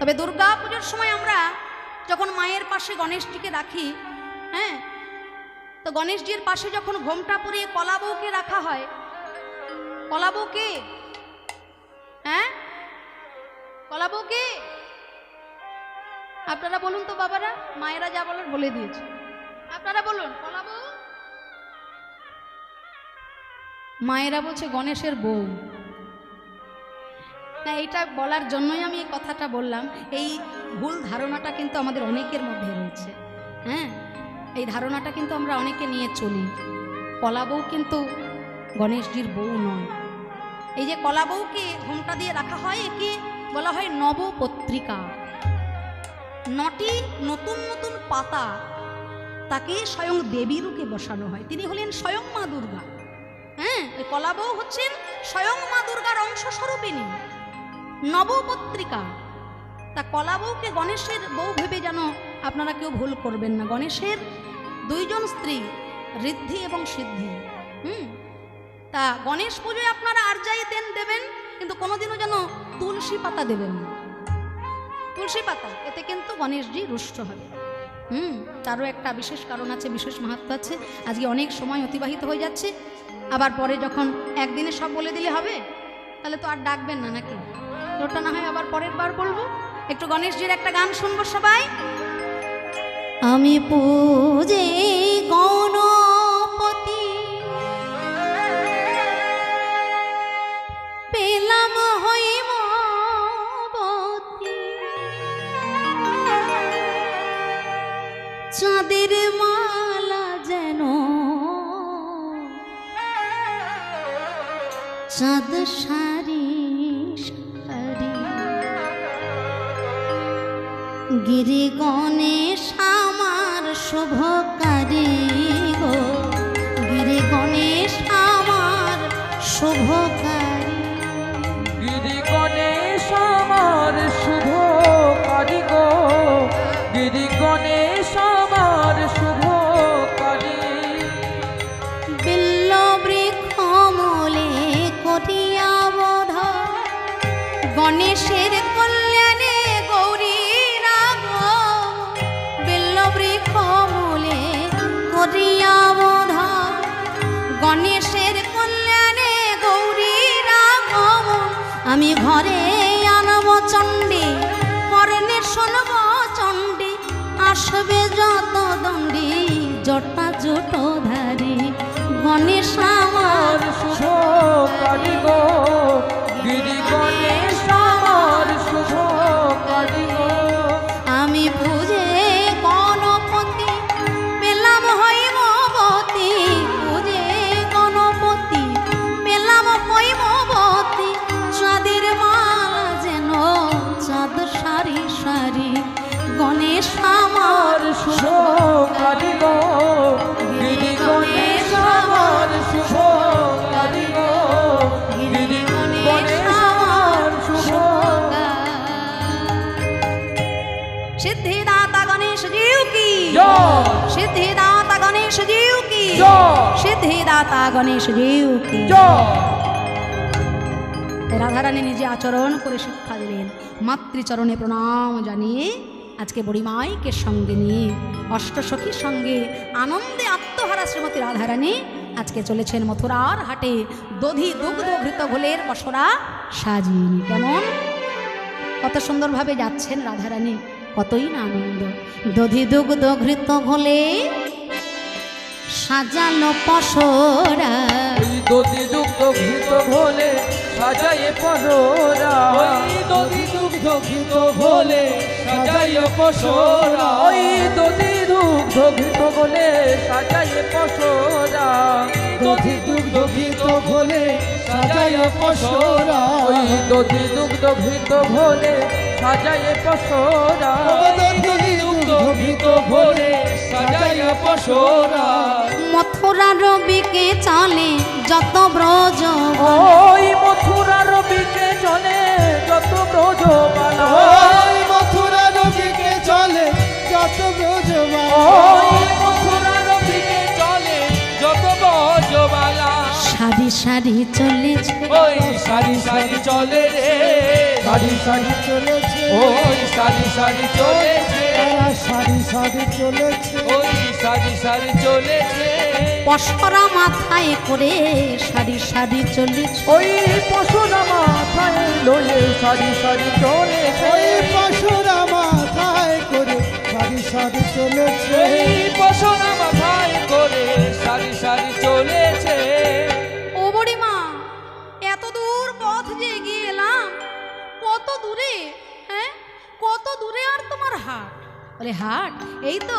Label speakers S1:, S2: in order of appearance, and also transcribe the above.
S1: তবে দুর্গা পুজোর সময় আমরা যখন মায়ের পাশে গণেশজিকে রাখি হ্যাঁ তো গণেশজির পাশে যখন ঘোমটা পরিয়ে কলা বউকে রাখা হয়, কলা বউকে হ্যাঁ কলা বউকে, আপনারা বলুন তো বাবারা, মায়েরা যা বলার বলে দিয়েছে। আপনারা বলুন, কলা বউ? মায়েরা বলছে গণেশের বউ। না এটা বলার জন্যই আমি এই কথাটা বললাম। এই ভুল ধারণাটা কিন্তু আমাদের অনেকের মধ্যে রয়েছে। হ্যাঁ এই ধারণাটা কিন্তু আমরা অনেকে নিয়ে চলি। কলা বউ কিন্তু গণেশজির বউ নয়। এই যে কলা বউকে ঘোমটা দিয়ে রাখা হয়, একে বলা হয় নবপত্রিকা। নটি নতুন নতুন পাতা, তাকে স্বয়ং দেবী রূপে বসানো হয়। তিনি হলেন স্বয়ং মা দুর্গা। হ্যাঁ ওই কলা বউ হচ্ছেন স্বয়ং মা দুর্গার অংশ স্বরূপিনী নবপত্রিকা। তা কলা বউকে গণেশের বউ ভেবে যেন আপনারা কেউ ভুল করবেন না। গণেশের দুইজন স্ত্রী, ঋদ্ধি এবং সিদ্ধি। হুম? তা গণেশ পুজোয় আপনারা আর যাই দেন দেবেন, কিন্তু কোনোদিনও যেন তুলসী পাতা দেবেন না। তুলসী পাতা, এতে কিন্তু গণেশজি রুষ্ট হবে। হুম? তারও একটা বিশেষ কারণ আছে, বিশেষ মাহাত্ম আছে। আজকে অনেক সময় অতিবাহিত হয়ে যাচ্ছে। আবার পরে যখন একদিনে সব বলে দিলে হবে তাহলে তো আর ডাকবেন না নাকি? তো ওটা না হয় আবার পরের বার বলব? একটু গণেশজির একটা গান শুনব সবাই। আমি পূজে গণপতি। পেলাম চাঁদের মালা চাঁদ সারি সারি। গিরি গণেশ আমার শুভকারী গো। গিরি গণেশ আমার শুভকারী গণেশের কল্যাণে গৌরী রাগ বিল্ল বৃক্ষ মূলে করিয়া বোধ। গণেশের কল্যাণে গৌরী রাগ আমি ঘরে আনব চণ্ডী কর্ণে শুনব চণ্ডী। আসবে যত দণ্ডী, জটা জোট ধারি। গণেশ আমার
S2: গিরি গণেশ
S1: সিদ্ধিদাতা গণেশ জিউ কি। সিদ্ধিদাতা গণেশ জিউ কি? রাধারানী নিজে আচরণ করে শিক্ষা দিলেন। মাতৃচরণে প্রণাম জানিয়ে আজকে বুড়িমাইকে সঙ্গে নিয়ে অষ্টসখীর সঙ্গে আনন্দে আত্মহারা শ্রীমতী রাধারানী আজকে চলেছেন মথুরার হাটে দধি দুগ্ধ ঘৃত ঘোলের বসরা সাজিয়ে কেমন? কত সুন্দরভাবে যাচ্ছেন রাধারানী। কতই না আনন্দ। দধি দুগ্ধ ঘৃত ঘোলে সাজানো পসরা।
S2: ওই দধি দুগ্ধ ঘৃত ভোলে সাজায়ে পরোরা ওই দধি দুগ্ধ ঘৃত ভোলে সাজায়ে পসরা। ওই দধি দুগ্ধ ঘৃত ভোলে সাজায়ে পসরা।
S3: সাজায় পশরা
S2: ওই দধি দুগ্ধ ঘৃত ভোলে সাজায়ে পসরা
S3: দধি দুগ্ধ ঘৃত ভোলে সাজায় পশরা
S1: মথুরা রবিকে চলে যত ব্রজ
S2: ওই মথুরার বিকে
S1: সারি সারি চলেছে।
S4: ওই সারি সারি চলে রে।
S3: সারি সারি চলেছে।
S4: ওই সারি সারি চলেছে
S3: সারি সারি চলেছে।
S4: ওই সারি সারি চলেছে
S1: পশরা মাথায় করে সারি সারি চলেছে।
S4: ওই পশুরা মাথায় লয়ে সারি সারি চলেছে।
S3: ওই পশুরা মাথায় করে সারি সারি চলেছে।
S4: ওই পশুরা
S1: হাট এই তো।